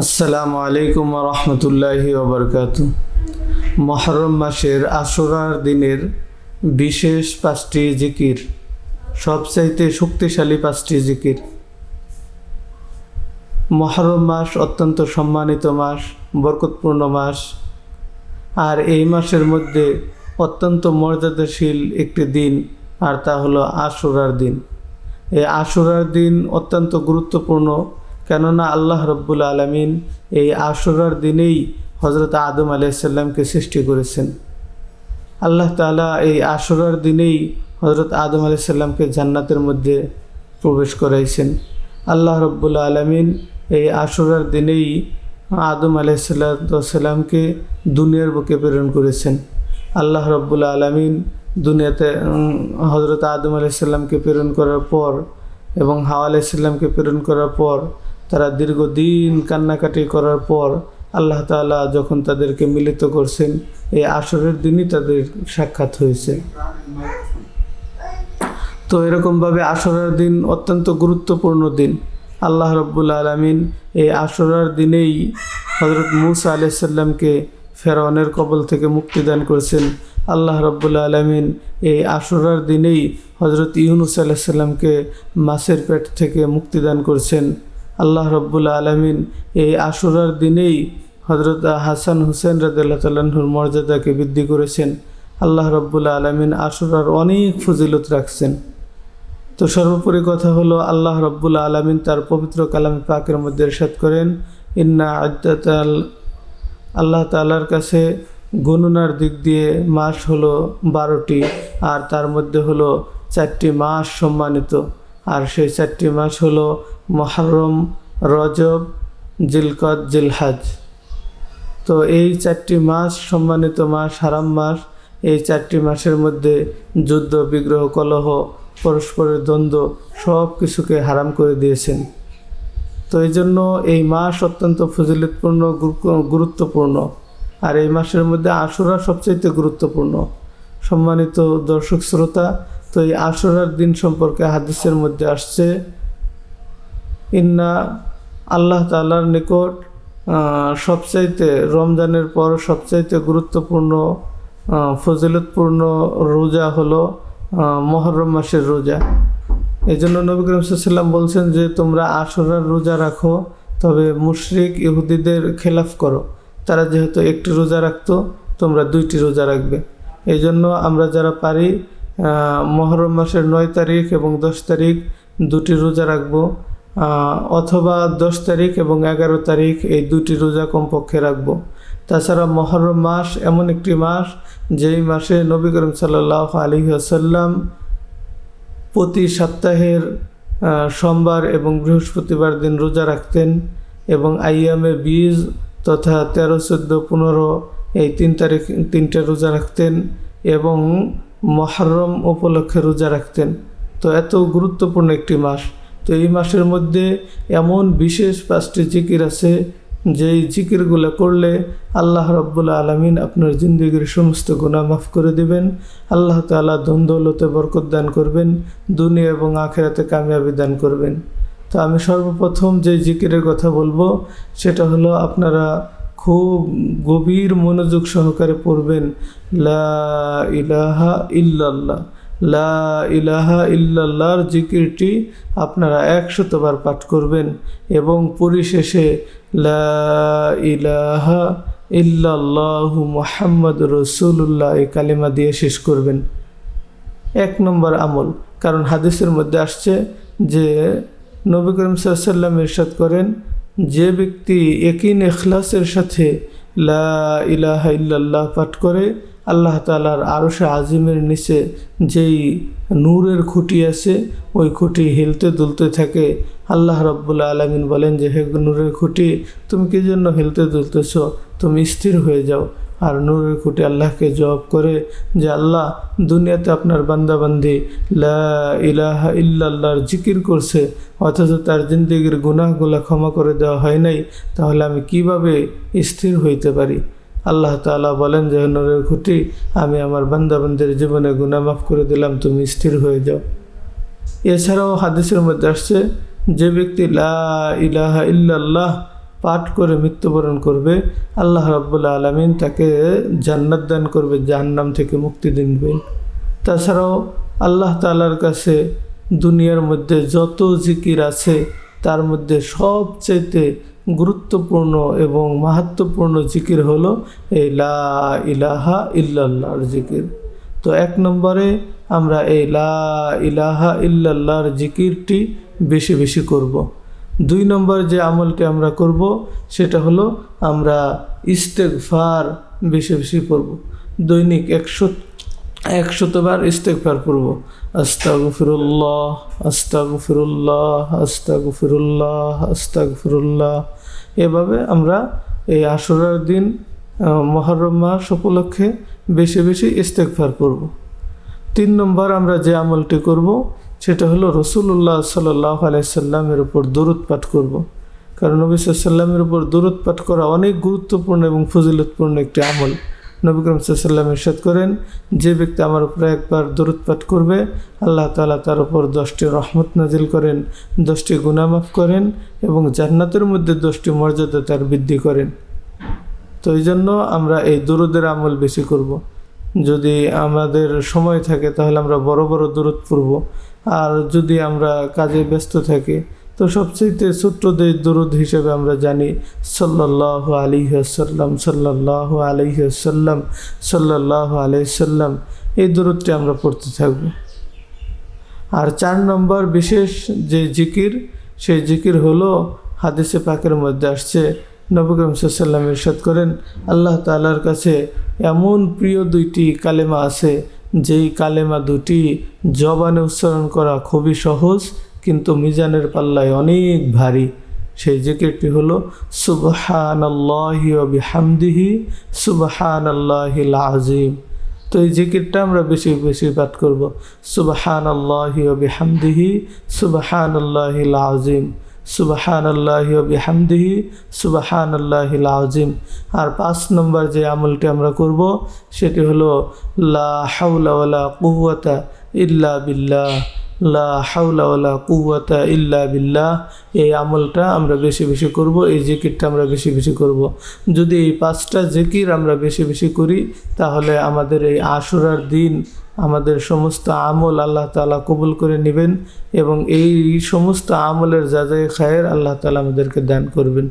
আসসালামু আলাইকুম রহমতুল্লাহি ওবরকাত। মহরম মাসের আশুরার দিনের বিশেষ পাঁচটি জিকির, সবচাইতে শক্তিশালী পাঁচটি জিকির। মহরম মাস অত্যন্ত সম্মানিত মাস, বরকতপূর্ণ মাস, আর এই মাসের মধ্যে অত্যন্ত মর্যাদাশীল একটি দিন, আর তা হলো আশুরার দিন। এই আশুরার দিন অত্যন্ত গুরুত্বপূর্ণ কেননা আল্লাহ রব্বুল আলমিন এই আশুরার দিনেই হজরত আদম আলাইসাল্লামকে সৃষ্টি করেছেন। আল্লাহ তালা এই আশুরার দিনেই হজরত আদম আলাইসাল্লামকে জান্নাতের মধ্যে প্রবেশ করাইছেন। আল্লাহ রব্বুল আলমিন এই আশুরার দিনেই আদম আলাইসাল্লামকে দুনিয়ার বুকে প্রেরণ করেছেন। আল্লাহ রব্বুল আলমিন দুনিয়াতে হজরত আদম আলাইসাল্লামকে প্রেরণ করার পর এবং হাওয়া আলাইসাল্লামকে প্রেরণ করার পর তারা দীর্ঘদিন কান্নাকাটি করার পর আল্লাহ তালা যখন তাদেরকে মিলিত করছেন, এই আসরের দিনই তাদের সাক্ষাৎ হয়েছে। তো এরকমভাবে আসরের দিন অত্যন্ত গুরুত্বপূর্ণ দিন। আল্লাহ রব্বুল আলমিন এই আসরার দিনেই হজরত মুসা আলাইসাল্লামকে ফেরাউনের কবল থেকে মুক্তিদান করেছেন। আল্লাহ রব্বুল আলমিন এই আশুরার দিনেই হজরত ইউনুস আলাইসাল্লামকে মাছের পেট থেকে মুক্তিদান করছেন। আল্লাহ রব্বুল আলমিন এই আশুরার দিনেই হজরত হাসান হুসেন তাল্লাহুর মর্যাদাকে বৃদ্ধি করেছেন। আল্লাহ রব্বুল আলমিন আশুরার অনেক ফজিলত রাখছেন। তো সর্বোপরি কথা হলো, আল্লাহ রব্বুল আলমিন তার পবিত্র কালাম পাকের মধ্যে এরশাদ করেন, ইন্না আদাতাল আল্লাহ তালার কাছে গণনার দিক দিয়ে মাস হলো বারোটি, আর তার মধ্যে হলো চারটি মাস সম্মানিত। আর সেই চারটি মাস হলো মহরম, রজব, জিলকত, জিলহাজ। তো এই চারটি মাস, সম্মানিত মাস, হারাম মাস, এই চারটি মাসের মধ্যে যুদ্ধ, বিগ্রহ, কলহ, পরস্পরের দ্বন্দ্ব সব কিছুকে হারাম করে দিয়েছেন। তো এই জন্য এই মাস অত্যন্ত ফজিলতপূর্ণ গুরুত্বপূর্ণ। আর এই মাসের মধ্যে আশুরা সবচাইতে গুরুত্বপূর্ণ। সম্মানিত দর্শক, শ্রোতা তো এই আশুরার দিন সম্পর্কে হাদিসের মধ্যে আসছে, ইন্না আল্লাহ তালার নিকট সবচাইতে রমজানের পর সবচাইতে গুরুত্বপূর্ণ ফজিলতপূর্ণ রোজা হলো মহরম মাসের রোজা। এই জন্য নবী করিম সাল্লাম বলছেন যে, তোমরা আশুরার রোজা রাখো, তবে মুশরিক ইহুদিদের খেলাফ করো। তারা যেহেতু একটি রোজা রাখতো, তোমরা দুইটি রোজা রাখবে। এই জন্য আমরা যারা পারি মহরম মাসের নয় তারিখ এবং দশ তারিখ দুটি রোজা রাখব। অথবা দশ তারিখ এবং এগারো তারিখ এই দুটি রোজা কমপক্ষে রাখব। তাছাড়া মহরম মাস এমন একটি মাস যেই মাসে নবী করিম সাল্লাহ আলী আসাল্লাম প্রতি সপ্তাহের সোমবার এবং বৃহস্পতিবার দিন রোজা রাখতেন এবং আইয়ামে বীজ তথা তেরো, চোদ্দ, পনেরো এই তিন তারিখ, তিনটে রোজা রাখতেন এবং মহরম উপলক্ষে রোজা রাখতেন। তো এত গুরুত্বপূর্ণ একটি মাস। তো এই মাসের মধ্যে এমন বিশেষ পাঁচটি জিকির আছে, যেই জিকিরগুলো করলে আল্লাহ রব্বুল্লা আলমিন আপনার জিন্দগির সমস্ত গুণা মাফ করে দিবেন। আল্লাহ তালা দ্বন্দ্বলতে বরকত দান করবেন, দুনিয়া এবং আখেরাতে কামিয়াবি দান করবেন। তো আমি সর্বপ্রথম যে জিকিরের কথা বলব, সেটা হলো আপনারা খুব গভীর মনোযোগ সহকারে পড়বেন, লা ইলাহা ইল্লাল্লাহ, লা ইলাহা ইল্লাল্লাহর জিকিরটি আপনারা একশতবার পাঠ করবেন এবং পরিশেষে, লা ইলাহা ইল্লাল্লাহু মোহাম্মদ রসুল্লাহ এই কালিমা দিয়ে শেষ করবেন। এক নম্বর আমল, কারণ হাদিসের মধ্যে আসছে যে নবী করিম সাল্লাম ইরশাদ করেন যে ব্যক্তি একিন এখলাসের সাথে লা ইলাহা ইল্লাল্লাহ পাঠ করে, আল্লাহ তালার আরশে আজিমের নিচে যেই নূরের খুঁটি আছে, ওই খুঁটি হেলতে দুলতে থাকে। আল্লাহ রব্বুল্লা আলমিন বলেন যে, হে নূরের খুঁটি, তুমি কি জন্য হেলতে দুলতেছ? তুমি স্থির হয়ে যাও। আর নূরের খুঁটি আল্লাহকে জবাব করে যে, আল্লাহ, দুনিয়াতে আপনার বান্দাবান্দি ইলাহা ইল্লাল্লাহর জিকির করছে, অথচ তার জিন্দগির গুনাহগুলা ক্ষমা করে দেওয়া হয় নাই, তাহলে আমি কীভাবে স্থির হইতে পারি? আল্লাহ তালা বলেন যে নূরের খুঁটি, আমি আমার বান্দাবান্দের জীবনে গুণা মাফ করে দিলাম, তুমি স্থির হয়ে যাও। এছাড়াও হাদিসের মধ্যে আসছে, যে ব্যক্তি লা ইলাহা ইল্লাল্লাহ পাঠ করে মৃত্যুবরণ করবে, আল্লাহ রাব্বুল আলমিন তাকে জান্নাত দান করবে, জাহান্নাম থেকে মুক্তি দিনবেন তাছাড়াও আল্লাহ তালার কাছে দুনিয়ার মধ্যে যত জিকির আছে, তার মধ্যে সবচাইতে গুরুত্বপূর্ণ এবং মাহাত্মপূর্ণ জিকির হলো এই লা ইলাহা ইল্লাল্লাহর জিকির তো এক নম্বরে আমরা এই লা ইলাহা ইল্লাল্লাহর জিকিরটি বেশি বেশি করব। দুই নম্বর যে আমলটি আমরা করব, সেটা হলো আমরা ইস্তেকফার বেশি বেশি পড়ব। দৈনিক একশো, একশতবার ইস্তেকফার পড়ব। আস্তাগফিরুল্লাহ আস্তাগফিরুল্লাহ আস্তাগফিরুল্লাহ আস্তাগফিরুল্লাহ। এভাবে আমরা এই আশুরার দিন মহরম মাস উপলক্ষে বেশি বেশি ইস্তেকফার পড়ব। তিন নম্বর আমরা যে আমলটি করব সেটা হলো রসুল্লাহ সাল্লাহ আলাইসাল্লামের উপর দরুদ পাঠ করব। কারণ নবী সাল্লামের উপর দরুদ পাঠ করা অনেক গুরুত্বপূর্ণ এবং ফজিলতপূর্ণ একটি আমল নবী করিম সাল্লাম ইরশাদ করেন, যে ব্যক্তি আমার উপরে একবার দরুদ পাঠ করবে, আল্লাহ তালা তার উপর দশটি রহমত নাজিল করেন, দশটি গুনামাফ করেন এবং জান্নাতের মধ্যে দশটি মর্যাদা তার বৃদ্ধি করেন তো এই জন্য আমরা এই দরুদের আমল বেশি করব। যদি আমাদের সময় থাকে তাহলে আমরা বড় বড় দূরত পড়ব আর যদি আমরা কাজে ব্যস্ত থাকি, তো সবচেয়ে ছোট্ট দেশ দরুদ হিসেবে আমরা জানি সাল্লাহ আলী আসাল্লাম সাল্লাহ আলহি আসাল্লাম সাল্লাহ আলাইসাল্লাম এই দূরত্বটি আমরা পড়তে থাকব। আর চার নম্বর বিশেষ যে জিকির, সেই জিকির হলো হাদিসে পাকের মধ্যে আসছে নবকরম সাল্লাম ইরশাদ করেন, আল্লাহ তালার কাছে এমন প্রিয় দুইটি কালেমা আছে যেই কালেমা দুটি জবানে উচ্চারণ করা খুবই সহজ, কিন্তু মিজানের পাল্লায় অনেক ভারী। সেই জিকিরটি হলো সুবহান আল্লাহি বিহামদিহি সুবহান আল্লাহিল আজিম তো এই জিকিরটা আমরা বেশি বেশি পাঠ করব সুবহান আল্লাহি বিহামদিহি সুবহান আল্লাহিল আজিম সুবহান আল্লাহি বিহামদিহি সুবাহান আল্লাহিল আজিম আর পাঁচ নম্বর যে আমলটি আমরা করব, সেটি হলো, লা হাউলা কুওয়াতা ইল্লা বিল্লাহ। লা হাওলা ওয়ালা কুওয়াতা ইল্লা বিল্লাহ। এই আমলটা আমরা বেশি বেশি করব, এই জিকিরটা আমরা বেশি বেশি করব। যদি এই পাঁচটা জিকির আমরা বেশি বেশি করি, তাহলে আমাদের এই আশুরার দিন, আমাদের সমস্ত আমল আল্লাহ তালা কবুল করে নেবেন এবং এই সমস্ত আমলের যা যা খায়ের আল্লাহ তালা আমাদেরকে দান করবেন।